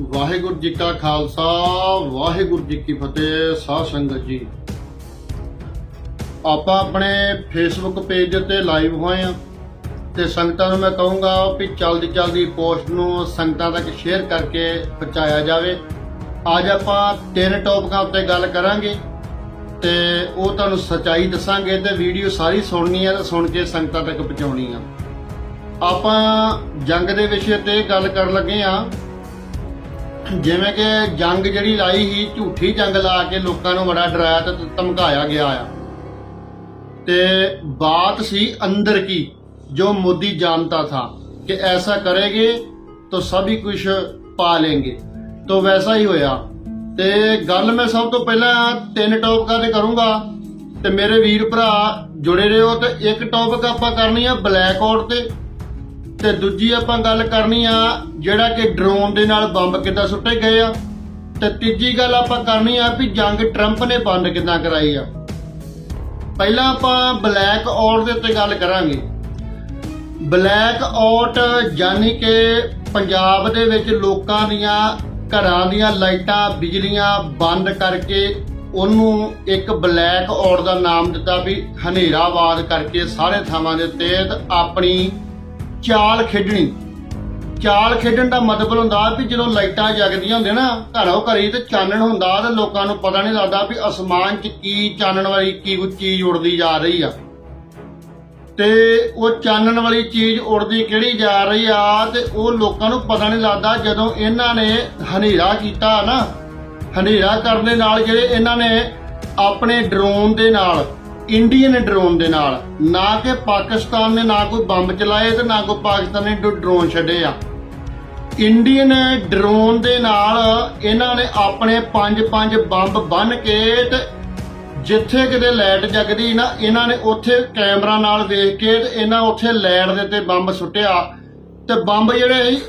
ਵਾਹਿਗੁਰੂ ਜੀ ਕਾ ਖਾਲਸਾ, ਵਾਹਿਗੁਰੂ ਜੀ ਕੀ ਫਤਿਹ, ਸਾਧ ਸੰਗਤ ਜੀ। ਆਪਾਂ ਆਪਣੇ ਫੇਸਬੁੱਕ ਪੇਜ ਉੱਤੇ ਲਾਈਵ ਹੋਏ ਆ ਤੇ ਸੰਗਤਾਂ ਨੂੰ ਮੈਂ ਕਹੂੰਗਾ ਵੀ ਜਲਦੀ ਜਲਦੀ ਪੋਸਟ ਨੂੰ ਸੰਗਤਾਂ ਤੱਕ ਸ਼ੇਅਰ ਕਰਕੇ ਪਹੁੰਚਾਇਆ ਜਾਵੇ। ਅੱਜ ਆਪਾਂ ਤਿੰਨ ਟੌਪਿਕਾਂ ਉੱਤੇ ਗੱਲ ਕਰਾਂਗੇ ਤੇ ਉਹ ਤੁਹਾਨੂੰ ਸੱਚਾਈ ਦੱਸਾਂਗੇ ਤੇ ਵੀਡੀਓ ਸਾਰੀ ਸੁਣਨੀ ਹੈ ਤੇ ਸੁਣ ਕੇ ਸੰਗਤਾਂ ਤੱਕ ਪਹੁੰਚਾਉਣੀ ਆ। ਆਪਾਂ ਜੰਗ ਦੇ ਵਿਸ਼ੇ ਤੇ ਗੱਲ ਕਰਨ ਲੱਗੇ ਆ ਜਿਵੇਂ ਕਿ ਜੰਗ ਜਿਹੜੀ ਲਾਈ ਸੀ ਝੂਠੀ ਜੰਗ ਲਾ ਕੇ ਲੋਕਾਂ ਨੂੰ ਬੜਾ ਡਰਾਇਆ ਤੇ ਧਮਕਾਇਆ ਗਿਆ ਆ ਤੇ ਬਾਤ ਸੀ ਅੰਦਰ ਕੀ ਜੋ ਮੋਦੀ जानता था कि ऐसा करेंगे तो सभी कुछ पा लेंगे तो वैसा ही ਹੋਇਆ ਤੇ ਗੱਲ ਮੈਂ ਸਭ ਤੋਂ ਪਹਿਲਾਂ ਤਿੰਨ ਟੌਪਿਕਾਂ ਤੇ ਕਰੂੰਗਾ ਤੇ ਮੇਰੇ ਵੀਰ ਭਰਾ ਜੁੜੇ ਰਹੋ ਤੇ ਇੱਕ ਟੌਪਿਕ ਆਪਾਂ ਕਰਨੀ ਆ ਬਲੈਕ ਆਊਟ ਤੇ ਤੇ ਦੂਜੀ ਆਪਾਂ ਗੱਲ ਕਰਨੀ ਆ, ਜਿਹੜਾ ਕਿ ਡਰੋਨ ਦੇ ਨਾਲ ਬੰਬ ਕਿੱਦਾਂ ਸੁੱਟੇ ਗਏ ਆ। ਤੇ ਤੀਜੀ ਗੱਲ ਆਪਾਂ ਕਰਨੀ ਆ ਵੀ ਜੰਗ ਟਰੰਪ ਨੇ ਬੰਦ ਕਿੱਦਾਂ ਕਰਾਈ ਆ। ਪਹਿਲਾਂ ਆਪਾਂ ਬਲੈਕ ਆਊਟ ਦੇ ਉੱਤੇ ਗੱਲ ਕਰਾਂਗੇ। ਬਲੈਕ ਆਊਟ ਯਾਨੀ ਕਿ ਪੰਜਾਬ ਦੇ ਵਿੱਚ ਲੋਕਾਂ ਦੀਆਂ ਘਰਾਂ ਦੀਆਂ ਲਾਈਟਾਂ, ਬਿਜਲੀਆਂ ਬੰਦ ਕਰਕੇ ਉਹਨੂੰ ਇੱਕ ਬਲੈਕ ਆਊਟ ਦਾ ਨਾਮ ਦਿੱਤਾ ਵੀ ਹਨੇਰਾਵਾਦ ਕਰਕੇ ਸਾਰੇ ਥਾਵਾਂ ਦੇ ਉੱਤੇ ਤੇ ਆਪਣੀ ਚਾਲ ਖੇਡਣੀ। ਚਾਲ ਖੇਡਣ ਦਾ ਮਤਲਬ ਹੁੰਦਾ ਵੀ ਜਦੋਂ ਲਾਈਟਾਂ ਜਗਦੀਆਂ ਹੁੰਦੀਆਂ ਨਾ, ਘਰੋਂ ਘਰੀ ਤੇ ਚਾਨਣ ਹੁੰਦਾ ਤੇ ਲੋਕਾਂ ਨੂੰ ਪਤਾ ਨਹੀਂ ਲੱਗਦਾ ਵੀ ਅਸਮਾਨ 'ਚ ਕੀ ਚਾਨਣ ਵਾਲੀ ਕੀ ਚੀਜ਼ ਉੜਦੀ ਜਾ ਰਹੀ ਆ। ਤੇ ਉਹ ਚਾਨਣ ਵਾਲੀ ਚੀਜ਼ ਉੜਦੀ ਕਿਹੜੀ ਜਾ ਰਹੀ ਆ ਤੇ ਉਹ ਲੋਕਾਂ ਨੂੰ ਪਤਾ ਨਹੀਂ ਲੱਗਦਾ ਜਦੋਂ ਇਹਨਾਂ ਨੇ ਹਨੇਰਾ ਕੀਤਾ ਨਾ, ਹਨੇਰਾ ਕਰਨ ਦੇ ਨਾਲ ਜਿਹੜੇ ਇਹਨਾਂ ਨੇ ਆਪਣੇ ਡਰੋਨ ਦੇ ਨਾਲ ਇੰਡੀਅਨ ਡਰੋਨ ਦੇ ਨਾਲ। ਨਾ ਕਿ ਪਾਕਿਸਤਾਨ ਨੇ ਨਾ ਕੋਈ ਬੰਬ ਚਲਾਏ ਤੇ ਨਾ ਕੋਈ ਪਾਕਿਸਤਾਨ ਨੇ ਡਰੋਨ ਛੱਡੇ ਆ। ਇੰਡੀਅਨ ਡਰੋਨ ਦੇ ਨਾਲ ਇਹਨਾਂ ਨੇ ਆਪਣੇ ਪੰਜ ਪੰਜ ਬੰਬ ਬੰਨ ਕੇ ਤੇ ਜਿੱਥੇ ਕਿਤੇ ਲਾਈਟ ਜਗਦੀ ਨਾ, ਇਹਨਾਂ ਨੇ ਉੱਥੇ ਕੈਮਰਾ ਨਾਲ ਵੇਖ ਕੇ ਤੇ ਇਹਨਾਂ ਉੱਥੇ ਲਾਈਟ ਦੇ ਤੇ ਬੰਬ ਸੁੱਟਿਆ। ਤੇ ਬੰਬ ਜਿਹੜੇ ਸੀ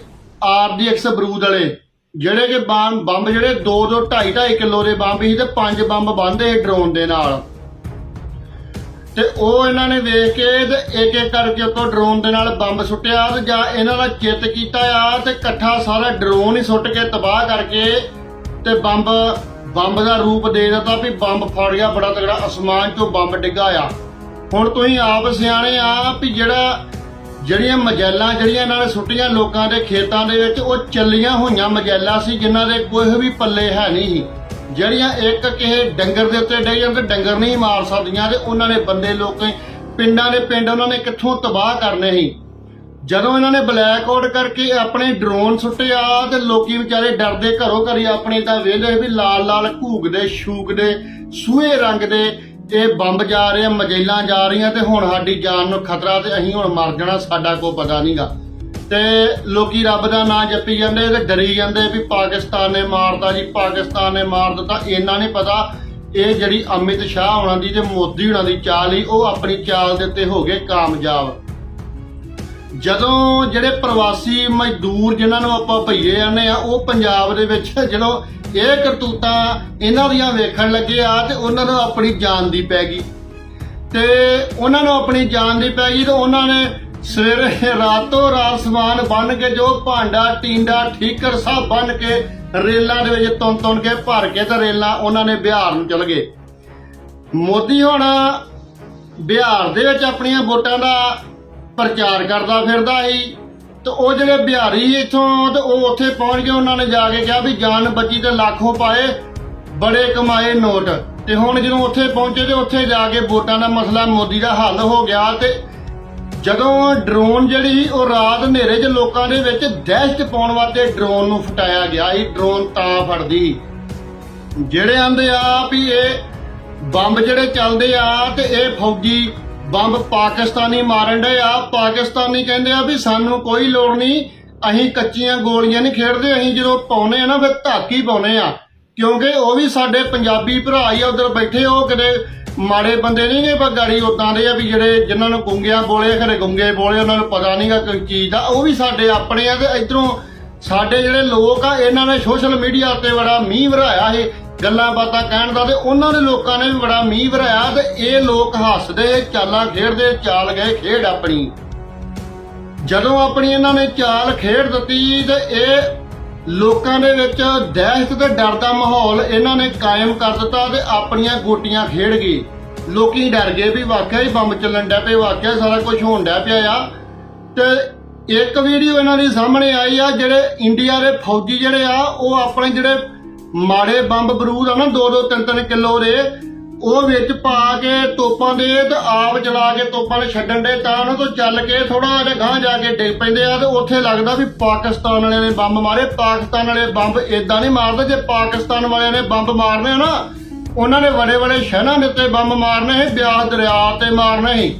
ਆਰਡੀਐਕਸ ਬਰੂਦ ਵਾਲੇ, ਜਿਹੜੇ ਕਿ ਬੰਬ ਬੰਬ ਜਿਹੜੇ 2 2 2.5 2.5 ਕਿਲੋ ਦੇ ਬੰਬ ਸੀ ਤੇ ਪੰਜ ਬੰਬ ਬੰਦੇ ਡਰੋਨ ਦੇ ਨਾਲ। ਤੇ ਉਹ ਇਹਨਾਂ ਨੇ ਵੇਖ ਕੇ ਤੇ ਇੱਕ ਇੱਕ ਕਰਕੇ ਉੱਤੋਂ ਡਰੋਨ ਦੇ ਨਾਲ ਬੰਬ ਸੁੱਟਿਆ ਤੇ ਜਾਂ ਇਹਨਾਂ ਦਾ ਚਿੱਤ ਕੀਤਾ ਆ ਤੇ ਇਕੱਠਾ ਸਾਰਾ ਡਰੋਨ ਹੀ ਸੁੱਟ ਕੇ ਤਬਾਹ ਕਰਕੇ ਤੇ ਬੰਬ ਬੰਬ ਦਾ ਰੂਪ ਦੇ ਦਿੱਤਾ ਵੀ ਬੰਬ ਫੜ ਗਿਆ, ਬੜਾ ਤਗੜਾ ਅਸਮਾਨ ਚੋਂ ਬੰਬ ਡਿੱਗਾ ਆ। ਹੁਣ ਤੁਸੀਂ ਆਪ ਸਿਆਣੇ ਆ ਵੀ ਜਿਹੜਾ, ਜਿਹੜੀਆਂ ਮਜੈਲਾਂ ਜਿਹੜੀਆਂ ਇਹਨਾਂ ਨੇ ਸੁੱਟੀਆਂ ਲੋਕਾਂ ਦੇ ਖੇਤਾਂ ਦੇ ਵਿੱਚ, ਉਹ ਚੱਲੀਆਂ ਹੋਈਆਂ ਮਜੈਲਾਂ ਸੀ ਜਿਨ੍ਹਾਂ ਦੇ ਕੋਈ ਵੀ ਪੱਲੇ ਹੈ ਨਹੀਂ ਸੀ। ਜਿਹੜੀਆਂ ਇੱਕ ਕਿਸੇ ਡੰਗਰ ਦੇ ਉੱਤੇ ਡਿੱਗ ਜਾਂਦੇ ਡੰਗਰ ਨਹੀਂ ਮਾਰ ਸਕਦੀਆਂ ਤੇ ਉਹਨਾਂ ਨੇ ਬੰਦੇ ਲੋਕਾਂ ਪਿੰਡਾਂ ਦੇ ਪਿੰਡ ਉਹਨਾਂ ਨੇ ਕਿੱਥੋਂ ਤਬਾਹ ਕਰਨੇ ਸੀ? ਜਦੋਂ ਇਹਨਾਂ ਨੇ ਬਲੈਕ ਆਊਟ ਕਰਕੇ ਆਪਣੇ ਡਰੋਨ ਸੁੱਟਿਆ ਤੇ ਲੋਕੀ ਵਿਚਾਰੇ ਡਰਦੇ ਘਰੋਂ ਘਰੀ ਆਪਣੇ ਤਾਂ ਵੇਲੇ ਵੀ ਲਾਲ ਲਾਲ ਘੂਗਦੇ ਸ਼ੂਕਦੇ ਸੂਹੇ ਰੰਗ ਦੇ ਇਹ ਬੰਬ ਜਾ ਰਹੇ ਆ, ਮਜੈਲਾਂ ਜਾ ਰਹੀਆਂ ਤੇ ਹੁਣ ਸਾਡੀ ਜਾਨ ਨੂੰ ਖਤਰਾ ਤੇ ਅਸੀਂ ਹੁਣ ਮਰ ਜਾਣਾ, ਸਾਡਾ ਕੋਈ ਪਤਾ ਨਹੀਂਗਾ ਤੇ ਲੋਕੀ ਰੱਬ ਦਾ ਨਾਂ ਜਪੀ ਜਾਂਦੇ ਤੇ ਡਰੀ ਜਾਂਦੇ ਵੀ ਪਾਕਿਸਤਾਨ ਨੇ ਮਾਰਦਾ ਜੀ, ਪਾਕਿਸਤਾਨ ਨੇ ਮਾਰ ਦਿੱਤਾ ਇਹਨਾਂ ਨਹੀਂ ਪਤਾ। ਇਹ ਜਿਹੜੀ ਅਮਿਤ ਸ਼ਾਹ ਹੋਣਾ ਦੀ ਤੇ ਮੋਦੀ ਹੋਣਾ ਦੀ ਚਾਲ ਹੀ ਉਹ ਆਪਣੀ ਚਾਲ ਦੇ ਉੱਤੇ ਹੋ ਗਏ ਕਾਮਯਾਬ। ਜਦੋਂ ਜਿਹੜੇ ਪ੍ਰਵਾਸੀ ਮਜ਼ਦੂਰ ਜਿਨ੍ਹਾਂ ਨੂੰ ਆਪਾਂ ਭਈਏ ਆਨੇ ਆ ਉਹ ਪੰਜਾਬ ਦੇ ਵਿੱਚ ਜਦੋਂ ਇਹ ਕਰਤੂਤਾਂ ਇਹਨਾਂ ਦੀਆਂ ਵੇਖਣ ਲੱਗੇ ਆ ਤੇ ਉਹਨਾਂ ਨੂੰ ਆਪਣੀ ਜਾਨ ਦੀ ਪੈ ਗਈ। ਤੇ ਉਹਨਾਂ ਨੂੰ ਆਪਣੀ ਜਾਨ ਦੀ ਪੈ ਗਈ ਤੇ ਉਹਨਾਂ ਨੇ ਸਵੇਰੇ ਰਾਤੋਂ ਰਾਤ ਸਮਾਨ ਬੰਨ ਕੇ ਜੋ ਭਾਂਡਾ, ਟੀਂਡਾ, ਠੀਕਰ ਸਭ ਬੰਨ ਕੇ ਰੇਲਾਂ ਦੇ ਵਿੱਚ ਤੁੰਨ ਤੁੰਨ ਕੇ ਭਰ ਕੇ ਤੇ ਰੇਲਾਂ ਉਹਨਾਂ ਨੇ ਬਿਹਾਰ ਨੂੰ ਚਲ ਗਏ। ਮੋਦੀ ਹੁਣ ਬਿਹਾਰ ਦੇ ਵਿੱਚ ਆਪਣੀਆਂ ਵੋਟਾਂ ਦਾ ਪ੍ਰਚਾਰ ਕਰਦਾ ਫਿਰਦਾ ਸੀ ਤੇ ਉਹ ਜਿਹੜੇ ਬਿਹਾਰੀ ਸੀ ਇੱਥੋਂ ਤੇ ਉਹ ਉੱਥੇ ਪਹੁੰਚ ਗਏ, ਉਹਨਾਂ ਨੇ ਜਾ ਕੇ ਕਿਹਾ ਵੀ ਜਾਨ ਬਚੀ ਤੇ ਲੱਖੋਂ ਪਾਏ, ਬੜੇ ਕਮਾਏ ਨੋਟ। ਤੇ ਹੁਣ ਜਦੋਂ ਉੱਥੇ ਪਹੁੰਚੇ ਤੇ ਉੱਥੇ ਜਾ ਕੇ ਵੋਟਾਂ ਦਾ ਮਸਲਾ ਮੋਦੀ ਦਾ ਹੱਲ ਹੋ ਗਿਆ ਤੇ ਜਦੋਂ ਡਰੋਨ ਜਿਹੜੀ ਉਹ ਰਾਤ ਹਨੇਰੇ 'ਚ ਲੋਕਾਂ ਦੇ ਵਿੱਚ ਦਹਿਸ਼ਤ ਪਾਉਣ ਵਾਸਤੇ ਡਰੋਨ ਨੂੰ ਫਟਾਇਆ ਗਿਆ ਸੀ, ਡਰੋਨ ਤਾਂ ਫੜਦੀ। ਜਿਹੜੇ ਆਂਦੇ ਆ ਵੀ ਇਹ ਬੰਬ ਜਿਹੜੇ ਚੱਲਦੇ ਆ ਤੇ ਇਹ ਫੌਜੀ ਬੰਬ ਪਾਕਿਸਤਾਨੀ ਮਾਰਨ ਦੇ ਆ, ਪਾਕਿਸਤਾਨੀ ਕਹਿੰਦੇ ਆ ਵੀ ਸਾਨੂੰ ਕੋਈ ਲੋੜ ਨਹੀਂ, ਅਸੀਂ ਕੱਚੀਆਂ ਗੋਲੀਆਂ ਨਹੀਂ ਖੇਡਦੇ, ਅਸੀਂ ਜਦੋਂ ਪਾਉਨੇ ਆ ਨਾ, ਫਿਰ ਧਾਕੀ ਪਾਉਨੇ ਆ। ਕਿਉਂਕਿ ਉਹ ਵੀ ਸਾਡੇ ਪੰਜਾਬੀ ਭਰਾ ਹੀ ਆ, ਉਧਰ ਬੈਠੇ ਉਹ ਕਿਤੇ ਮਾੜੇ ਬੰਦੇ ਨਹੀਂ ਨੇ ਪਰ ਗਾੜੀ ਉਦਾਂ ਦੇ ਆ ਵੀ ਜਿਹੜੇ ਜਿਨ੍ਹਾਂ ਨੂੰ ਗੁੰਗਿਆਂ ਬੋਲੇ, ਖਰੇ ਗੁੰਗੇ ਬੋਲੇ, ਉਹਨਾਂ ਨੂੰ ਪਤਾ ਨਹੀਂਗਾ ਕੋਈ ਚੀਜ਼ ਦਾ, ਉਹ ਵੀ ਸਾਡੇ ਆਪਣੇ ਆ ਤੇ ਇਧਰੋਂ ਸਾਡੇ ਜਿਹੜੇ ਲੋਕ ਆ, ਇਹਨਾਂ ਨੇ ਸੋਸ਼ਲ ਮੀਡੀਆ ਤੇ ਬੜਾ ਮੀਂਹ ਵਰਾਇਆ ਇਹ ਗੱਲਾਂ ਬਾਤਾਂ ਕਹਿਣ ਦਾ, ਤੇ ਉਹਨਾਂ ਦੇ ਲੋਕਾਂ ਨੇ ਵੀ ਬੜਾ ਮੀਂਹ ਵਰਾਇਆ, ਤੇ ਇਹ ਲੋਕ ਹੱਸਦੇ, ਚਾਲਾਂ ਖੇਡਦੇ, ਚਾਲ ਗਏ ਖੇਡ ਆਪਣੀ। ਜਦੋਂ ਆਪਣੀ ਇਹਨਾਂ ਨੇ ਚਾਲ ਖੇਡ ਦਿੱਤੀ, ਤੇ ਇਹ ਲੋਕਾਂ ਦੇ ਵਿੱਚ ਦਹਿਸ਼ਤ ਤੇ ਡਰ ਦਾ ਮਾਹੌਲ ਇਹਨਾਂ ਨੇ ਕਾਇਮ ਕਰ ਦਿੱਤਾ ਤੇ ਆਪਣੀਆਂ ਗੋਟੀਆਂ ਖੇਡ ਗਏ ਲੋਕੀ ਡਰ ਗਏ ਵੀ ਵਾਕਿਆ ਹੀ ਬੰਬ ਚੱਲਣ ਡਿਆ ਪਿਆ, ਵਾਕਿਆ ਸਾਰਾ ਕੁਝ ਹੋਣ ਡਿਆ ਪਿਆ ਆ। ਤੇ ਇੱਕ ਵੀਡੀਓ ਇਹਨਾਂ ਦੀ ਸਾਹਮਣੇ ਆਈ ਆ, ਜਿਹੜੇ ਇੰਡੀਆ ਦੇ ਫੌਜੀ ਜਿਹੜੇ ਆ, ਉਹ ਆਪਣੇ ਜਿਹੜੇ ਮਾੜੇ ਬੰਬ ਬਰੂਦ ਆ ਨਾ 2-2 3-3 ਕਿਲੋ ਦੇ ਉਹ ਵਿੱਚ ਪਾ ਕੇ ਤੋਪਾਂ ਦੇ ਤੇ ਆਪ ਜਲਾ ਕੇ ਤੋਪਾਂ ਨੇ ਛੱਡਣ ਦੇ ਤਾਂ ਉਹਨਾਂ ਤੋਂ ਚੱਲ ਕੇ ਥੋੜਾ ਜਿਹਾ ਗਾਂਹ ਜਾ ਕੇ ਡਿੱਗ ਪੈਂਦੇ ਆ ਤੇ ਉੱਥੇ ਲੱਗਦਾ ਵੀ ਪਾਕਿਸਤਾਨ ਵਾਲਿਆਂ ਨੇ ਬੰਬ ਮਾਰੇ। ਪਾਕਿਸਤਾਨ ਵਾਲੇ ਬੰਬ ਇਦਾਂ ਨਹੀਂ ਮਾਰਦੇ, ਜੇ ਪਾਕਿਸਤਾਨ ਵਾਲਿਆਂ ਨੇ ਬੰਬ ਮਾਰਨੇ ਆ ਨਾ, ਉਹਨਾਂ ਨੇ ਵੱਡੇ ਵੱਡੇ ਸ਼ਹਿਰਾਂ ਦੇ ਉੱਤੇ ਬੰਬ ਮਾਰਨੇ ਹੈ ਬਿਆਸ ਦਰਿਆ ਤੇ ਮਾਰਨੇ ਸੀ,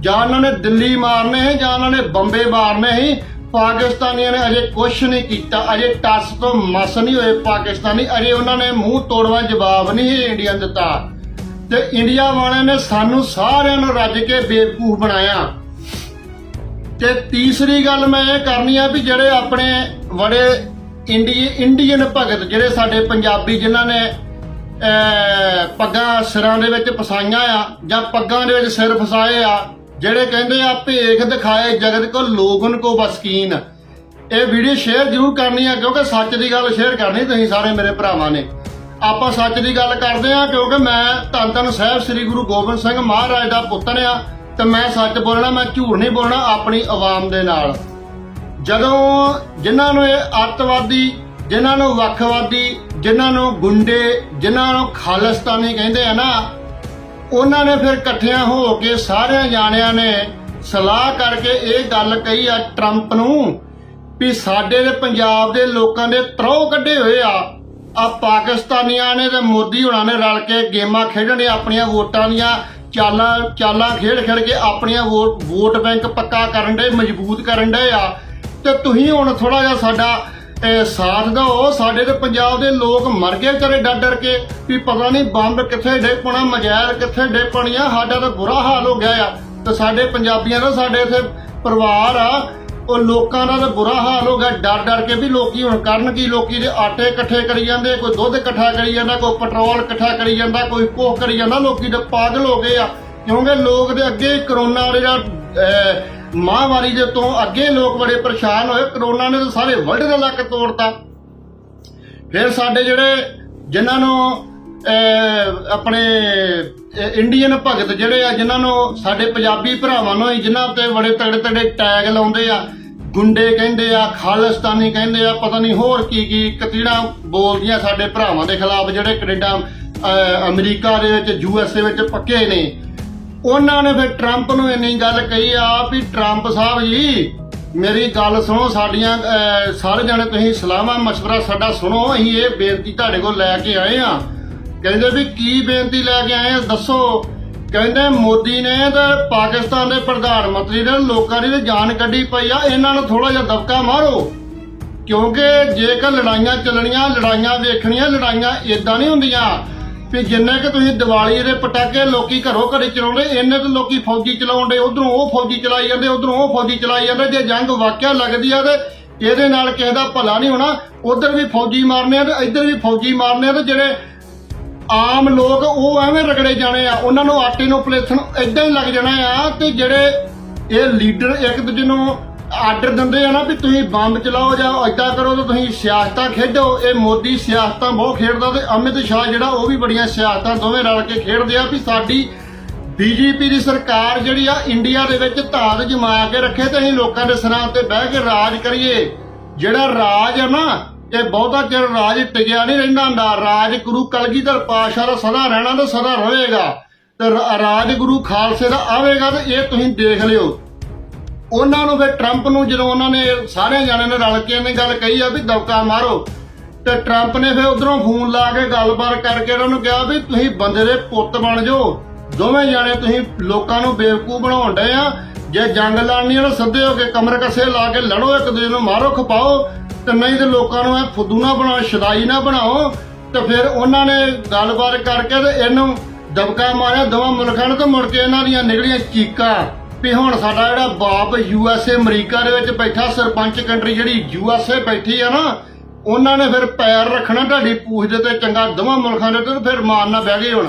ਜਾਂ ਉਹਨਾਂ ਨੇ ਦਿੱਲੀ ਮਾਰਨੇ ਹੈ ਜਾਂ ਉਹਨਾਂ ਨੇ ਬੰਬੇ ਮਾਰਨੇ ਸੀ। ਪਾਕਿਸਤਾਨੀਆਂ ਨੇ ਅਜੇ ਕੁਝ ਨਹੀਂ ਕੀਤਾ, ਅਜੇ ਟੱਸ ਤੋਂ ਮਸ ਨਹੀਂ ਹੋਏ ਪਾਕਿਸਤਾਨੀ, ਅਜੇ ਉਹਨਾਂ ਨੇ ਮੂੰਹ ਤੋੜਵਾ ਜਵਾਬ ਨਹੀਂ ਹੈ ਇੰਡੀਆ ਦਿੱਤਾ। ਤੇ ਇੰਡੀਆ ਵਾਲਿਆਂ ਨੇ ਸਾਨੂੰ ਸਾਰਿਆਂ ਨੂੰ ਰੱਜ ਕੇ ਬੇਵਕੂਫ ਬਣਾਇਆ। ਤੇ ਤੀਸਰੀ ਗੱਲ ਮੈਂ ਇਹ ਕਰਨੀ ਆ ਵੀ ਜਿਹੜੇ ਆਪਣੇ ਬੜੇ ਇੰਡੀ ਇੰਡੀਅਨ ਭਗਤ ਜਿਹੜੇ ਸਾਡੇ ਪੰਜਾਬੀ ਜਿਨ੍ਹਾਂ ਨੇ ਅਹ, ਪੱਗਾਂ ਸਿਰਾਂ ਦੇ ਵਿੱਚ ਫਸਾਈਆਂ ਆ ਜਾਂ ਪੱਗਾਂ ਦੇ ਵਿੱਚ ਸਿਰ ਫਸਾਏ ਆ ਜਿਹੜੇ ਕਹਿੰਦੇ ਆ ਭੇਖ ਦਿਖਾਏ ਜਗਤ ਕੋ ਲੋਗਨ ਕੋ ਬਸਕੀਨ। ਇਹ ਵੀਡੀਓ ਸ਼ੇਅਰ ਜ਼ਰੂਰ ਕਰਨੀ ਆ ਕਿਉਂਕਿ ਸੱਚ ਦੀ ਗੱਲ ਸ਼ੇਅਰ ਕਰਨੀ ਤੁਸੀਂ ਸਾਰੇ ਮੇਰੇ ਭਰਾਵਾਂ ਨੇ। ਆਪਾਂ ਸੱਚ ਦੀ ਗੱਲ ਕਰਦੇ ਆ ਕਿਉਂਕਿ ਮੈਂ ਧੰਨ ਧੰਨ ਸਾਹਿਬ ਸ੍ਰੀ ਗੁਰੂ ਗੋਬਿੰਦ ਸਿੰਘ ਮਹਾਰਾਜ ਦਾ ਪੁੱਤਰ ਆ ਤੇ ਮੈਂ ਸੱਚ ਬੋਲਣਾ, ਮੈਂ ਝੂਠ ਨਹੀਂ ਬੋਲਣਾ, ਆਪਣੀ ਆਵਾਮ ਦੇ ਨਾਲ। ਜਦੋਂ ਜਿਨ੍ਹਾਂ ਨੂੰ ਇਹ ਅੱਤਵਾਦੀ, ਜਿਨ੍ਹਾਂ ਨੂੰ ਵੱਖਵਾਦੀ, ਜਿਨ੍ਹਾਂ ਨੂੰ ਗੁੰਡੇ, ਜਿਨ੍ਹਾਂ ਨੂੰ ਖਾਲਿਸਤਾਨੀ ਕਹਿੰਦੇ ਆ ਨਾ, ਉਹਨਾਂ ਨੇ ਫਿਰ ਇਕੱਠਿਆਂ ਹੋ ਕੇ ਸਾਰਿਆਂ ਜਾਣਿਆਂ ਨੇ ਸਲਾਹ ਕਰਕੇ ਇਹ ਗੱਲ ਕਹੀ ਆ ਟਰੰਪ ਨੂੰ ਵੀ ਸਾਡੇ ਦੇ ਪੰਜਾਬ ਦੇ ਲੋਕਾਂ ਦੇ ਤਰੋ ਕੱਢੇ ਹੋਏ ਆ। ਆ ਪਾਕਿਸਤਾਨੀਆਂ ਨੇ ਤੇ ਮੋਦੀ ਹੁਣਾਂ ਨੇ ਰਲ ਕੇ ਗੇਮਾਂ ਖੇਡਣੇ ਆਪਣੀਆਂ ਵੋਟਾਂ ਦੀਆਂ। ਚਾਲਾਂ ਚਾਲਾਂ ਖੇਡ ਖੇਡ ਕੇ ਆਪਣੀਆਂ ਵੋਟ ਵੋਟ ਬੈਂਕ ਪੱਕਾ ਕਰਨ ਦੇ ਮਜ਼ਬੂਤ ਕਰਨ ਦੇ ਆ। ਤੇ ਤੁਸੀਂ ਹੁਣ ਥੋੜਾ ਜਿਹਾ ਸਾਡਾ ਸਾਥ ਦਿਓ। ਸਾਡੇ ਤੇ ਪੰਜਾਬ ਦੇ ਲੋਕ ਮਰ ਗਏ ਵਿਚਾਰੇ ਡਰ ਡਰ ਕੇ। ਵੀ ਪਤਾ ਨਹੀਂ ਬੰਬ ਕਿੱਥੇ ਡੇਪਣਾ ਮਜੈਰ ਕਿੱਥੇ ਡੇਪਣੀਆਂ ਸਾਡਾ ਤਾਂ ਬੁਰਾ ਹਾਲ ਹੋ ਗਿਆ ਆ। ਤੇ ਸਾਡੇ ਪੰਜਾਬੀਆਂ ਦਾ, ਸਾਡੇ ਇੱਥੇ ਪਰਿਵਾਰ ਆ। ਉਹ ਲੋਕਾਂ ਦਾ ਤਾਂ ਬੁਰਾ ਹਾਲ ਹੋ ਗਿਆ। ਡਰ ਡਰ ਕੇ ਵੀ ਲੋਕੀ ਹੁਣ ਕਰਨ ਕੀ ਲੋਕੀ ਦੇ ਆਟੇ ਇਕੱਠੇ ਕਰੀ ਜਾਂਦੇ ਕੋਈ ਦੁੱਧ ਇਕੱਠਾ ਕਰੀ ਜਾਂਦਾ ਕੋਈ ਪੈਟਰੋਲ ਇਕੱਠਾ ਕਰੀ ਜਾਂਦਾ ਕੋਈ ਕੋਹ ਕਰੀ ਜਾਂਦਾ ਲੋਕੀ ਤਾਂ ਪਾਗਲ ਹੋ ਗਏ ਆ। ਕਿਉਂਕਿ ਲੋਕ ਦੇ ਅੱਗੇ ਕਰੋਨਾ ਵਾਲੇ ਦਾ ਅਹ, ਮਹਾਮਾਰੀ ਦੇ ਤੋਂ ਅੱਗੇ ਲੋਕ ਬੜੇ ਪਰੇਸ਼ਾਨ ਹੋਏ। ਕਰੋਨਾ ਨੇ ਤਾਂ ਸਾਰੇ ਵਰਲਡ ਦਾ ਲੱਕ ਤੋੜਤਾ। ਫਿਰ ਸਾਡੇ ਜਿਹੜੇ ਜਿਨ੍ਹਾਂ ਨੂੰ ਆਪਣੇ ਇੰਡੀਅਨ ਭਗਤ ਜਿਹੜੇ ਆ, ਜਿਨ੍ਹਾਂ ਨੂੰ ਸਾਡੇ ਪੰਜਾਬੀ ਭਰਾਵਾਂ ਨੂੰ ਹੀ ਜਿਨ੍ਹਾਂ ਤੇ ਬੜੇ ਤਗੜੇ ਤਗੜੇ ਟੈਗ ਲਾਉਂਦੇ ਆ, ਗੁੰਡੇ ਕਹਿੰਦੇ ਆ, ਖਾਲਿਸਤਾਨੀ ਕਹਿੰਦੇ ਆ, ਪਤਾ ਨਹੀਂ ਹੋਰ ਕੀ ਕੀ ਕਤੀੜਾ ਬੋਲਦੀਆਂ ਸਾਡੇ ਭਰਾਵਾਂ ਦੇ ਖਿਲਾਫ, ਜਿਹੜੇ ਕੈਨੇਡਾ ਅਮਰੀਕਾ ਦੇ ਵਿੱਚ, ਯੂ ਐਸ ਏ ਵਿੱਚ ਪੱਕੇ ਨੇ। ਉਹਨਾਂ ਨੇ ਫਿਰ ਟਰੰਪ ਨੂੰ ਇੰਨੀ ਗੱਲ ਕਹੀ ਆ ਵੀ ਟਰੰਪ ਸਾਹਿਬ ਜੀ, ਮੇਰੀ ਗੱਲ ਸੁਣੋ, ਸਾਡੀਆਂ ਸਾਰੇ ਜਾਣੇ ਤੁਸੀਂ ਸਲਾਹਾਂ ਮਸ਼ਵਰਾ ਸਾਡਾ ਸੁਣੋ, ਅਸੀਂ ਇਹ ਬੇਨਤੀ ਤੁਹਾਡੇ ਕੋਲ ਲੈ ਕੇ ਆਏ ਆ। ਕਹਿੰਦੇ ਵੀ ਕੀ ਬੇਨਤੀ ਲੈ ਕੇ ਆਏ ਆ, ਦੱਸੋ। ਕਹਿੰਦੇ ਮੋਦੀ ਨੇ ਤੇ ਪਾਕਿਸਤਾਨ ਦੇ ਪ੍ਰਧਾਨ ਮੰਤਰੀ ਨੇ ਲੋਕਾਂ ਦੀ ਜਾਨ ਕੱਢੀ ਪਈ ਆ, ਇਹਨਾਂ ਨੂੰ ਥੋੜਾ ਜਿਹਾ ਦਬਕਾ ਮਾਰੋ। ਕਿਉਂਕਿ ਜੇਕਰ ਲੜਾਈਆਂ ਚੱਲਣੀਆਂ, ਲੜਾਈਆਂ ਵੇਖਣੀਆਂ, ਲੜਾਈਆਂ ਇਦਾਂ ਨਹੀਂ ਹੁੰਦੀਆਂ। ਵੀ ਜਿੰਨੇ ਕਿ ਤੁਸੀਂ ਦੀਵਾਲੀ ਦੇ ਪਟਾਕੇ ਲੋਕੀ ਘਰੋਂ ਘਰੇ ਚਲਾਉਂਦੇ, ਇੰਨੇ ਤਾਂ ਲੋਕੀ ਫੌਜੀ ਚਲਾਉਂਦੇ ਉਧਰੋਂ ਉਹ ਫੌਜੀ ਚਲਾਈ ਜਾਂਦੇ, ਉਧਰੋਂ ਉਹ ਫੌਜੀ ਚਲਾਈ ਜਾਂਦੇ। ਜੇ ਜੰਗ ਵਾਕਿਆ ਲੱਗਦੀ ਆ ਤੇ ਇਹਦੇ ਨਾਲ ਕਿਸੇ ਦਾ ਭਲਾ ਨਹੀਂ ਹੋਣਾ। ਉਧਰ ਵੀ ਫੌਜੀ ਮਾਰਨੇ ਆ ਤੇ ਇੱਧਰ ਵੀ ਫੌਜੀ ਮਾਰਨੇ ਆ ਤੇ ਜਿਹੜੇ ਆਮ ਲੋਕ ਉਹ ਐਵੇਂ ਰਗੜੇ ਜਾਣੇ ਆ, ਉਹਨਾਂ ਨੂੰ ਆਟੇ ਨੂੰ ਪਲੇਥਣ ਇਦਾਂ ਹੀ ਲੱਗ ਜਾਣਾ ਆ ਤੇ ਜਿਹੜੇ ਇਹ ਲੀਡਰ ਇੱਕ ਦੂਜੇ ਨੂੰ ਆਰਡਰ ਦਿੰਦੇ ਆ ਨਾ ਵੀ ਤੁਸੀਂ ਬੰਬ ਚਲਾਓ ਜਾਂ ਏਦਾਂ ਕਰੋ ਤਾਂ ਤੁਸੀਂ ਸਿਆਸਤਾਂ ਖੇਡੋ, ਇਹ ਮੋਦੀ ਸਿਆਸਤਾਂ ਬਹੁਤ ਖੇਡਦਾ ਤੇ ਅਮਿਤ ਸ਼ਾਹ ਜਿਹੜਾ ਉਹ ਵੀ ਬੜੀਆਂ ਸਿਆਸਤਾਂ ਦੋਵੇਂ ਰਲ ਕੇ ਖੇਡਦੇ ਆ ਵੀ ਸਾਡੀ ਬੀਜੇਪੀ ਦੀ ਸਰਕਾਰ ਜਿਹੜੀ ਆ ਇੰਡੀਆ ਦੇ ਵਿੱਚ ਧਾਤ ਜਮਾ ਕੇ ਰੱਖੇ ਤੇ ਅਸੀਂ ਲੋਕਾਂ ਦੇ ਸਿਰਾਂ ਤੇ ਬਹਿ ਕੇ ਰਾਜ ਕਰੀਏ। ਜਿਹੜਾ ਰਾਜ ਆ ਨਾ ਇਹ ਬਹੁਤਾ ਚਿਰ ਰਾਜ ਟਿਕਿਆ ਨਹੀਂ ਰਹਿੰਦਾ ਹੁੰਦਾ। ਰਾਜ ਗੁਰੂ ਕਲਗੀਧਰ ਪਾਤਸ਼ਾਹ ਦਾ ਸਦਾ ਰਹਿਣਾ ਤੇ ਸਦਾ ਰਹੇਗਾ। ਤੇ ਰਾਜ ਗੁਰੂ ਖਾਲਸੇ ਦਾ ਆਵੇਗਾ ਤੇ ਇਹ ਤੁਸੀਂ ਦੇਖ ਲਿਓ। ਉਹਨਾਂ ਨੂੰ ਫਿਰ ਟਰੰਪ ਨੂੰ ਜਦੋਂ ਉਹਨਾਂ ਨੇ ਸਾਰੇ ਜਾਣਿਆਂ ਨੇ ਰਲ ਕੇ ਇਹਨੇ ਗੱਲ ਕਹੀ ਆ ਵੀ ਦਬਕਾ ਮਾਰੋ। ਤੇ ਟਰੰਪ ਨੇ ਫਿਰ ਉਧਰੋਂ ਫੋਨ ਲਾ ਕੇ ਗੱਲਬਾਤ ਕਰਕੇ ਉਹਨਾਂ ਨੂੰ ਕਿਹਾ ਵੀ ਤੁਸੀਂ ਬੰਦੇ ਦੇ ਪੁੱਤ ਬਣ ਜਾਓ। ਦੋਵੇਂ ਜਾਣੇ ਤੁਸੀਂ ਲੋਕਾਂ ਨੂੰ ਬੇਵਕੂਫ ਬਣਾਉਣ ਡਏ ਆ। ਜੇ ਜੰਗ ਲੜਨੀ ਆ ਤਾਂ ਸੱਦੇ ਹੋ ਕੇ ਕਮਰ ਕੱਸੇ ਲਾ ਕੇ ਲੜੋ, ਇੱਕ ਦੂਜੇ ਨੂੰ ਮਾਰੋ, ਖਪਾਓ। ਤੇ ਨਹੀਂ ਤੇ ਲੋਕਾਂ ਨੂੰ ਇਹ ਫੁੱਦੂ ਨਾ ਬਣਾਓ, ਸ਼ਦਾਈ ਨਾ ਬਣਾਓ ਤੇ ਫਿਰ ਉਹਨਾਂ ਨੇ ਗੱਲਬਾਤ ਕਰਕੇ ਤੇ ਇਹਨੂੰ ਦਬਕਾ ਮਾਰਿਆ, ਦੋਵਾਂ ਮੁਲਕਾਂ ਨੂੰ ਤੇ ਮੁੜ ਕੇ ਇਹਨਾਂ ਦੀਆਂ ਨਿਕਲੀਆਂ ਚੀਕਾਂ ਵੀ ਹੁਣ ਸਾਡਾ ਜਿਹੜਾ ਬਾਪ ਯੂਐਸਏ ਅਮਰੀਕਾ ਦੇ ਵਿੱਚ ਬੈਠਾ, ਸਰਪੰਚ ਕੰਟਰੀ ਜਿਹੜੀ ਯੂਐਸਏ ਬੈਠੀ ਆ ਨਾ, ਉਹਨਾਂ ਨੇ ਫਿਰ ਪੈਰ ਰੱਖਣਾ ਤੁਹਾਡੀ ਪੂਛ ਦੇ ਤੇ ਚੰਗਾ, ਦੋਵਾਂ ਮੁਲਕਾਂ ਦੇ ਤੇ ਫਿਰ ਮਾਰਨਾ ਬਹਿ ਗਏ ਹੁਣ।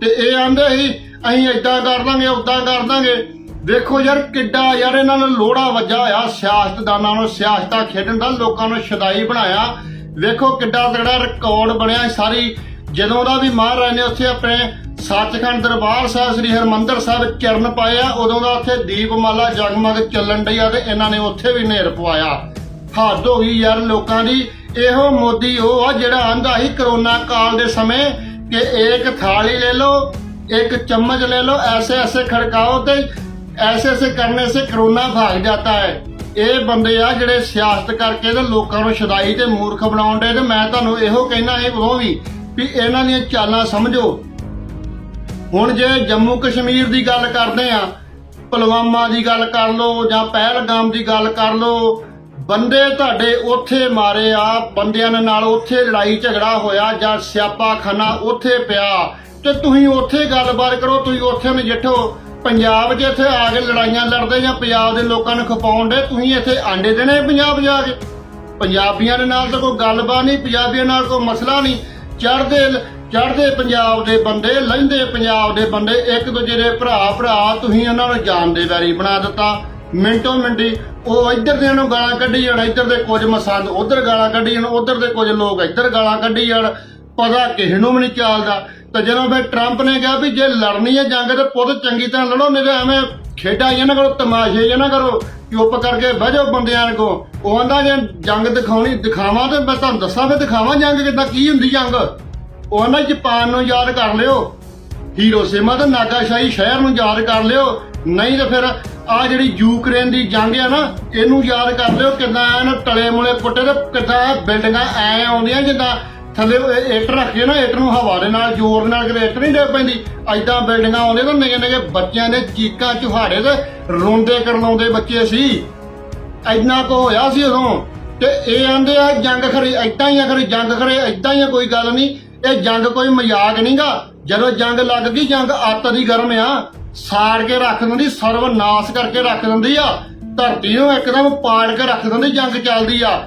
ਤੇ ਇਹ ਆਂਦੇ ਸੀ, ਅਸੀਂ ਏਦਾਂ ਕਰ ਦਾਂਗੇ ਉਦਾਂ ਕਰ ਦਾਂਗੇ। ਵੇਖੋ ਯਾਰ ਕਿੱਡਾ ਯਾਰ ਇਹਨਾਂ ਨੂੰ ਲੋੜਾ ਵੱਜਾ ਆ ਸਿਆਸਤਦਾਨਾਂ ਨੂੰ ਸਿਆਸਤਾ ਖੇਡਣ ਦਾ, ਲੋਕਾਂ ਨੂੰ ਸ਼ਦਾਈ ਬਣਾਇਆ। ਵੇਖੋ ਕਿੱਡਾ ਤਗੜਾ ਰਿਕਾਰਡ ਬਣਿਆ ਸਾਰੀ। ਜਦੋਂ ਦਾ ਵੀ ਮਹਾਰਾਜ ਨੇ ਉੱਥੇ ਆਪਣੇ ਸੱਚਖੰਡ ਦਰਬਾਰ ਸਾਹਿਬ, ਸ੍ਰੀ ਹਰਮੰਦਰ ਸਾਹਿਬ ਚਰਨ ਪਾਏ ਉਦੋਂ ਦਾ ਉੱਥੇ ਦੀਪਮਾਲਾ ਜਗਮਗ ਚੱਲਣ ਡਈ ਆ ਤੇ ਇਹਨਾਂ ਨੇ ਉੱਥੇ ਵੀ ਨੇਰ ਪਵਾਇਆ। ਹੱਦ ਹੋ ਗਈ ਯਾਰ ਲੋਕਾਂ ਦੀ। ਇਹੋ ਮੋਦੀ ਉਹ ਆ ਜਿਹੜਾ ਆਂਦਾ ਸੀ ਕਰੋਨਾ ਕਾਲ ਦੇ ਸਮੇਂ ਕਿ ਇੱਕ ਥਾਲੀ ਲੈ ਲਓ, ਇੱਕ ਚਮਚ ਲੈ ਲਓ ਐਸੇ ਐਸੇ ਖੜਕਾਓ ਤੇ ਐਸੇ ਐਸੇ ਕਰਨੇ ਸੇ ਕਰੋਨਾ ਭਾਗ ਜਾਂਦਾ ਹੈ। ਇਹ ਬੰਦੇ ਆ ਜਿਹੜੇ ਸਿਆਸਤ ਕਰਕੇ ਤੇ ਲੋਕਾਂ ਨੂੰ ਸ਼ਦਾਈ ਤੇ ਮੂਰਖ ਬਣਾਉਣ ਤੇ ਮੈਂ ਤੁਹਾਨੂੰ ਇਹੋ ਕਹਿਣਾ ਹੈ ਉਦੋਂ ਵੀ ਵੀ ਇਹਨਾਂ ਦੀਆਂ ਚਾਲਾਂ ਸਮਝੋ। ਹੁਣ ਜੇ ਜੰਮੂ ਕਸ਼ਮੀਰ ਦੀ ਗੱਲ ਕਰਦੇ ਆ, ਪੁਲਵਾਮਾ ਦੀ ਗੱਲ ਕਰ ਲਓ ਜਾਂ ਪਹਿਲਗਾਮ ਦੀ ਗੱਲ ਕਰ ਲਓ, ਬੰਦੇ ਤੁਹਾਡੇ ਉੱਥੇ ਮਾਰੇ ਆ, ਬੰਦਿਆਂ ਦੇ ਨਾਲ ਉੱਥੇ ਲੜਾਈ ਝਗੜਾ ਹੋਇਆ ਜਾਂ ਸਿਆਪਾ ਖਾਨਾ ਉੱਥੇ ਪਿਆ, ਤੇ ਤੁਸੀਂ ਉੱਥੇ ਗੱਲਬਾਤ ਕਰੋ, ਤੁਸੀਂ ਉੱਥੇ ਨਜਿੱਠੋ। ਪੰਜਾਬ 'ਚ ਇੱਥੇ ਆ ਕੇ ਲੜਾਈਆਂ ਲੜਦੇ ਜਾਂ ਪੰਜਾਬ ਦੇ ਲੋਕਾਂ ਨੂੰ ਖਪਾਉਣ ਦੇ, ਤੁਸੀਂ ਇੱਥੇ ਆਂਡੇ ਦੇਣੇ ਪੰਜਾਬ ਜਾ ਕੇ? ਪੰਜਾਬੀਆਂ ਦੇ ਨਾਲ ਤਾਂ ਕੋਈ ਗੱਲਬਾਤ ਨਹੀਂ, ਪੰਜਾਬੀਆਂ ਨਾਲ ਕੋਈ ਮਸਲਾ ਨਹੀਂ। ਚੜਦੇ ਚੜਦੇ ਪੰਜਾਬ ਦੇ ਬੰਦੇ ਲਹਿੰਦੇ ਪੰਜਾਬ ਦੇ ਬੰਦੇ, ਇੱਕ ਦੂਜੇ ਦੇ ਭਰਾ ਭਰਾ, ਤੁਸੀਂ ਉਹਨਾਂ ਨੂੰ ਜਾਨ ਦੇ ਵੈਰੀ ਬਣਾ ਦਿੱਤਾ। ਮਿੰਟੋ ਮਿੰਟੀ ਉਹ ਇੱਧਰ ਦੇ ਨੂੰ ਗਾਲਾਂ ਕੱਢੀ ਜਾਣ, ਇੱਧਰ ਦੇ ਕੁਝ ਮਸੰਦ ਉਧਰ ਗਾਲਾਂ ਕੱਢੀ ਜਾਣ, ਉਧਰ ਦੇ ਕੁਝ ਲੋਕ ਇੱਧਰ ਗਾਲਾਂ ਕੱਢੀ ਜਾਣ। ਪਤਾ ਕਿਸੇ ਨੂੰ ਵੀ ਨਹੀਂ ਚੱਲਦਾ। ਤੇ ਜਦੋਂ ਫਿਰ ਟਰੰਪ ਨੇ ਕਿਹਾ ਵੀ ਜੇ ਲੜਨੀ ਹੈ ਜੰਗ ਤੇ ਪੁੱਤ ਚੰਗੀ ਤਰ੍ਹਾਂ ਲੜੋ, ਨਹੀਂ ਤੇ ਐਵੇਂ ਖੇਡਾਂ ਜਾਂ ਨਾ ਕਰੋ, ਤਮਾਸ਼ੇ ਜਾਂ ਕਰੋ, ਚੁੱਪ ਕਰਕੇ ਬਹਿ ਜਾਓ ਬੰਦਿਆਂ ਕੋ। ਉਹ ਆਂਦਾ ਜੇ ਜੰਗ ਦਿਖਾਉਣੀ, ਦਿਖਾਵਾਂ ਤੇ ਮੈਂ ਤੁਹਾਨੂੰ ਦੱਸਾਂ ਫਿਰ ਦਿਖਾਵਾਂ ਜੰਗ ਕਿੱਦਾਂ, ਕੀ ਹੁੰਦੀ ਜੰਗ। ਉਹ ਆਂਦਾ ਜਾਪਾਨ ਨੂੰ ਯਾਦ ਕਰ ਲਿਓ, ਹੀਰੋਸ਼ੀਮਾ ਤੇ ਨਾਗਾਸ਼ਾਈ ਸ਼ਹਿਰ ਨੂੰ ਯਾਦ ਕਰ ਲਿਓ, ਨਹੀਂ ਤਾਂ ਫਿਰ ਆ ਜਿਹੜੀ ਯੂਕਰੇਨ ਦੀ ਜੰਗ ਆ ਨਾ, ਇਹਨੂੰ ਯਾਦ ਕਰ ਲਿਓ, ਕਿਦਾਂ ਐਨ ਟਲੇ ਮੁਲੇ ਪੁੱਟੇ ਤੇ ਕਿਦਾਂ ਬਿਲਡਿੰਗਾਂ ਐ ਆਉਂਦੀਆਂ ਜਿੱਦਾਂ ਥੱਲੇ ਇਹ ਇੱਟ ਰੱਖ ਕੇ ਨਾ, ਇੱਟ ਨੂੰ ਹਵਾ ਦੇ ਨਾਲ, ਜ਼ੋਰ ਨਾਲ ਕਿਤੇ ਇੱਟ ਨਹੀਂ ਡਿੱਗ ਪੈਂਦੀ। ਐਦਾਂ ਬਿਲਡਿੰਗਾਂ ਆਉਂਦੀਆਂ ਤਾਂ ਨਿੱਕੇ ਨਿੱਕੇ ਬੱਚਿਆਂ ਦੇ ਚੀਕਾਂ ਚੁਹਾੜੇ ਤੇ ਰੋਂਦੇ ਕਰਲਾਉਂਦੇ ਬੱਚੇ ਸੀ। ਇੰਨਾ ਕੋ ਹੋਇਆ ਸੀ ਉਦੋਂ। ਤੇ ਇਹ ਆਂਦੇ ਆ, ਜੰਗ ਖਰੇ ਏਦਾਂ ਹੀ ਆ, ਖਰੀ ਜੰਗ ਖਰੇ ਏਦਾਂ ਹੀ ਆ, ਕੋਈ ਗੱਲ ਨਹੀਂ। ਇਹ ਜੰਗ ਕੋਈ ਮਜ਼ਾਕ ਨਹੀਂਗਾ ਜਦੋਂ ਜੰਗ ਲੱਗ ਗਈ, ਜੰਗ ਅੱਤ ਦੀ ਗਰਮ ਆ। ਸਾੜ ਕੇ ਰੱਖ ਦਿੰਦੀ, ਸਰਵਨਾਸ਼ ਕਰਕੇ ਰੱਖ ਦਿੰਦੀ ਆ। ਧਰਤੀ ਨੂੰ ਇੱਕਦਮ ਪਾੜ ਕੇ ਰੱਖ ਦਿੰਦੀ, ਜੰਗ ਚੱਲਦੀ ਆ।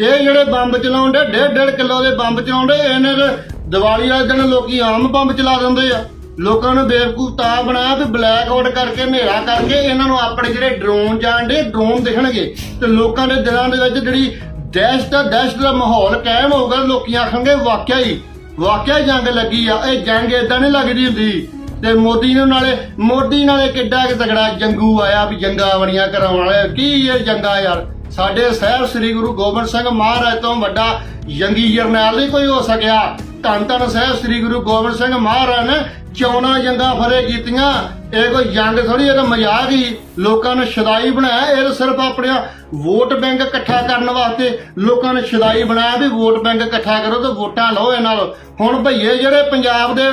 ਇਹ ਜਿਹੜੇ ਬੰਬ ਚਲਾਉਂਦੇ ਡੇਢ ਡੇਢ ਕਿਲੋ ਦੇ ਬੰਬ ਚਲਾਉਂਦੇ ਇਹਨੇ ਤੇ ਦੀਵਾਲੀ ਵਾਲੇ ਦਿਨ ਲੋਕੀ ਆਮ ਬੰਬ ਚਲਾ ਦਿੰਦੇ ਆ। ਲੋਕਾਂ ਨੂੰ ਬੇਵਕੂਫ ਤਾਂ ਬਣਾਇਆ ਵੀ ਬਲੈਕ ਆਊਟ ਕਰਕੇ, ਹਨੇਰਾ ਕਰਕੇ ਇਹਨਾਂ ਨੂੰ ਆਪਣੇ ਜਿਹੜੇ ਡਰੋਨ ਜਾਣਦੇ ਡਰੋਨ ਦਿਖਣਗੇ। ਤੇ ਲੋਕਾਂ ਦੇ ਦਿਲਾਂ ਦੇ ਵਿੱਚ ਜਿਹੜੀ ਦਹਿਸ਼ਤ ਦਹਿਸ਼ਤ ਦਾ ਮਾਹੌਲ ਕਾਇਮ ਹੋਊਗਾ, ਲੋਕੀ ਆਖਣਗੇ ਵਾਕਿਆ ਹੀ ਵਾਕਿਆ ਜੰਗ ਲੱਗੀ ਆ, ਇਹ ਜੰਗ ਇਦਾਂ ਨਹੀਂ ਲੱਗਦੀ ਹੁੰਦੀ। ਤੇ ਮੋਦੀ ਨੂੰ ਨਾਲੇ, ਮੋਦੀ ਨਾਲੇ ਕਿੱਡਾ ਕਿ ਤਗੜਾ ਜੰਗੂ ਆਇਆ ਵੀ ਜੰਗਾਂ ਬਣੀਆਂ ਕਰਾਉਣ ਵਾਲੇ, ਕੀ ਇਹ ਜੰਗਾ ਯਾਰ? ਸਾਡੇ ਸਾਹਿਬ ਸ੍ਰੀ ਗੁਰੂ ਗੋਬਿੰਦ ਸਿੰਘ ਮਹਾਰਾਜ ਤੋਂ ਵੱਡਾ ਜੰਗੀ ਜਰਨੈਲ ਨਹੀਂ ਕੋਈ ਹੋ ਸਕਿਆ। ਧੰਨ ਧੰਨ ਸਾਹਿਬ ਸ੍ਰੀ ਗੁਰੂ ਗੋਬਿੰਦ ਸਿੰਘ ਮਹਾਰਾਜ ਨੇ ਚੌਣਾ ਜੰਗਾਂ ਫਰੇ ਕੀਤੀਆਂ। ਇਹ ਕੋਈ ਜੰਗ ਥੋੜੀ ਇਹ ਤਾਂ ਮਜ਼ਾਕ ਹੀ। ਲੋਕਾਂ ਨੂੰ ਸ਼ਦਾਈ ਬਣਾਇਆ, ਇਹ ਤਾਂ ਸਿਰਫ ਆਪਣੀਆਂ ਵੋਟ ਬੈਂਕ ਇਕੱਠਾ ਕਰਨ ਵਾਸਤੇ ਲੋਕਾਂ ਨੇ ਸ਼ਦਾਈ ਬਣਾਇਆ ਵੀ ਵੋਟ ਬੈਂਕ ਇਕੱਠਾ ਕਰੋ ਤੇ ਵੋਟਾਂ ਲਓ ਇਹਨਾਂ ਨਾਲ। ਹੁਣ ਭਈਏ ਜਿਹੜੇ ਪੰਜਾਬ ਦੇ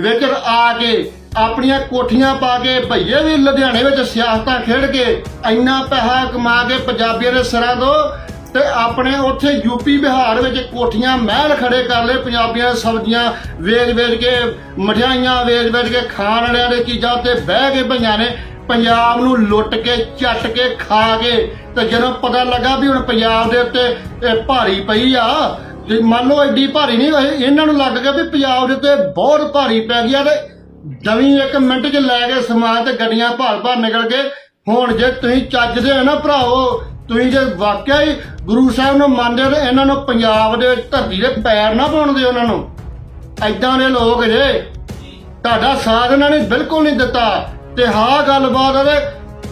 ਵਿੱਚ ਆ ਕੇ ਆਪਣੀਆਂ ਕੋਠੀਆਂ ਪਾ ਕੇ ਭਈਏ ਵੀ ਲੁਧਿਆਣੇ ਵਿੱਚ ਸਿਆਸਤਾਂ ਖੇਡ ਕੇ ਇੰਨਾ ਪੈਸਾ ਕਮਾ ਕੇ ਪੰਜਾਬੀਆਂ ਦੇ ਸਿਰਾਂ ਤੋਂ ਤੇ ਆਪਣੇ ਉੱਥੇ ਯੂਪੀ ਬਿਹਾਰ ਵਿੱਚ ਕੋਠੀਆਂ ਮਹਿਲ ਖੜੇ ਕਰ ਲਏ, ਪੰਜਾਬੀਆਂ ਸਬਜ਼ੀਆਂ ਵੇਚ-ਵੇਚ ਕੇ, ਮਠਿਆਈਆਂ ਵੇਚ-ਵੇਚ ਕੇ, ਖਾਣ ਵਾਲਿਆਂ ਦੇ ਚੀਜ਼ਾਂ ਤੇ ਬਹਿ ਕੇ ਭਈਆਂ ਨੇ ਪੰਜਾਬ ਨੂੰ ਲੁੱਟ ਕੇ, ਚੱਟ ਕੇ, ਖਾ ਕੇ ਤੇ ਜਦੋਂ ਪਤਾ ਲੱਗਾ ਵੀ ਹੁਣ ਪੰਜਾਬ ਦੇ ਉੱਤੇ ਇਹ ਭਾਰੀ ਪਈ ਆ ਮੰਨ ਲਓ ਐਡੀ ਭਾਰੀ ਨਹੀਂ ਹੋਈ, ਇਹਨਾਂ ਨੂੰ ਲੱਗ ਗਿਆ ਵੀ ਪੰਜਾਬ ਦੇ ਉੱਤੇ ਬਹੁਤ ਭਾਰੀ ਪੈ ਗਿਆ ਤੇ ਦਵੀਂ ਇੱਕ ਮਿੰਟ 'ਚ ਲੈ ਕੇ ਸਮਾਨ ਤੇ ਗੱਡੀਆਂ ਭਾਲ ਭਾਲ ਨਿਕਲ ਗਏ ਹੁਣ ਜੇ ਤੁਸੀਂ ਚੱਜਦੇ ਹੋ ਨਾ ਭਰਾਵੋ, ਤੁਸੀਂ ਜੇ ਵਾਕਿਆ ਹੀ ਗੁਰੂ ਸਾਹਿਬ ਨੂੰ ਮੰਨਦੇ ਹੋ ਤੇ ਇਹਨਾਂ ਨੂੰ ਪੰਜਾਬ ਦੇ ਧਰਤੀ ਦੇ ਪੈਰ ਨਾ ਪਾਉਣ ਦਿਓ ਉਹਨਾਂ ਨੂੰ। ਐਦਾਂ ਦੇ ਲੋਕ ਜੇ, ਤੁਹਾਡਾ ਸਾਥ ਇਹਨਾਂ ਨੇ ਬਿਲਕੁਲ ਨਹੀਂ ਦਿੱਤਾ। ਤੇ ਹਾਂ ਗੱਲਬਾਤ ਹੈ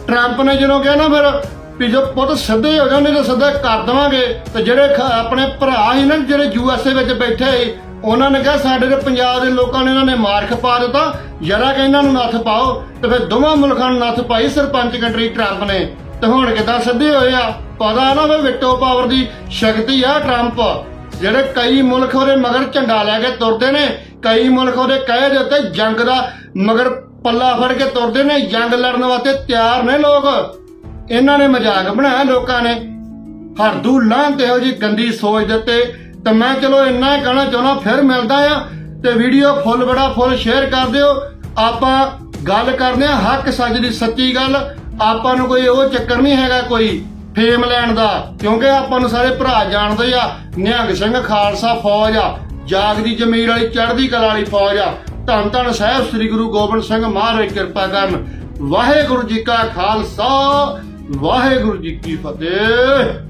ਟਰੰਪ ਨੇ ਜਦੋਂ ਕਿਹਾ ਨਾ ਫਿਰ, ਵੀ ਜੋ ਪੁੱਤ ਸਿੱਧੇ ਹੋ ਜਾਂਦੇ ਤਾਂ ਸਿੱਧੇ ਕਰ ਦੇਵਾਂਗੇ। ਤੇ ਜਿਹੜੇ ਆਪਣੇ ਭਰਾ ਸੀ ਨਾ, ਜਿਹੜੇ ਯੂਐਸਏ ਵਿੱਚ ਬੈਠੇ ਸੀ ਉਹਨਾਂ ਨੇ ਕਿਹਾ, ਸਾਡੇ ਦੇ ਪੰਜਾਬ ਦੇ ਲੋਕਾਂ ਨੇ ਇਹਨਾਂ ਨੇ ਮਾਰ ਖਪਾ ਦਿੱਤਾ। ਜਰਾ ਕਿ ਇਹਨਾਂ ਨੂੰ ਨੱਥ ਪਾਓ, ਤੇ ਫਿਰ ਦੋਵਾਂ ਮੁਲਕਾਂ ਨੂੰ ਨੱਥ ਪਾਈ, ਸਰਪੰਚ ਕੰਟਰੀ ਟਰੰਪ ਨੇ। ਤੇ ਹੁਣ ਕਿਦਾਂ ਸਿੱਧੇ ਹੋਏ ਆ? ਪਤਾ ਨਾ ਵੀ ਵਿਟੋ ਪਾਵਰ ਦੀ ਸ਼ਕਤੀ ਆ ਟਰੰਪ। ਜਿਹੜੇ ਕਈ ਮੁਲਕ ਉਹਦੇ ਮਗਰ ਝੰਡਾ ਲੈ ਕੇ ਤੁਰਦੇ ਨੇ, ਕਈ ਮੁਲਕ ਉਹਦੇ ਕਹੇ ਦੇ ਉੱਤੇ ਜੰਗ ਦਾ ਮਗਰ ਪੱਲਾ ਫੜ ਕੇ ਤੁਰਦੇ ਨੇ, ਜੰਗ ਲੜਨ ਵਾਸਤੇ ਤਿਆਰ ਨੇ ਲੋਕ। ਇਹਨਾਂ ਨੇ ਮਜ਼ਾਕ ਬਣਾਇਆ ਲੋਕਾਂ ਨੇ। ਹਰਦੂ ਲਾਂ ਤੇ ਇਹੋ ਜੀ ਗੰਦੀ ਸੋਚ ਦਿੱਤੇ ਤੇ ਮੈਂ ਚਲੋ ਇੰਨਾ ਹੀ ਕਹਿਣਾ ਚਾਹੁੰਦਾ, ਫਿਰ ਮਿਲਦਾ ਆ ਤੇ ਵੀਡੀਓ ਫੁੱਲ ਬੜਾ ਫੁੱਲ ਸ਼ੇਅਰ ਕਰ ਦਿਓ। ਆਪਾਂ ਗੱਲ ਕਰਦੇ ਆ ਹੱਕ ਸੱਚ ਦੀ ਸੱਚੀ ਗੱਲ। ਆਪਾਂ ਨੂੰ ਕੋਈ ਉਹ ਚੱਕਰ ਨਹੀਂ ਹੈਗਾ ਕੋਈ ਫੇਮ ਲੈਣ ਦਾ, ਕਿਉਂਕਿ ਆਪਾਂ ਨੂੰ ਸਾਰੇ ਭਰਾ ਜਾਣਦੇ ਆ, ਨਿਹੰਗ ਸਿੰਘ ਖਾਲਸਾ ਫੌਜ ਆ ਜਾਗਦੀ ਜ਼ਮੀਰ ਵਾਲੀ, ਚੜ੍ਹਦੀ ਕਲਾ ਵਾਲੀ ਫੌਜ ਆ। ਧੰਨ ਧੰਨ ਸਾਹਿਬ ਸ੍ਰੀ ਗੁਰੂ ਗੋਬਿੰਦ ਸਿੰਘ ਮਹਾਰਾਜ ਕਿਰਪਾ ਕਰਨ। ਵਾਹਿਗੁਰੂ ਜੀ ਕਾ ਖਾਲਸਾ, ਵਾਹਿਗੁਰੂ ਜੀ ਕੀ ਫਤਿਹ।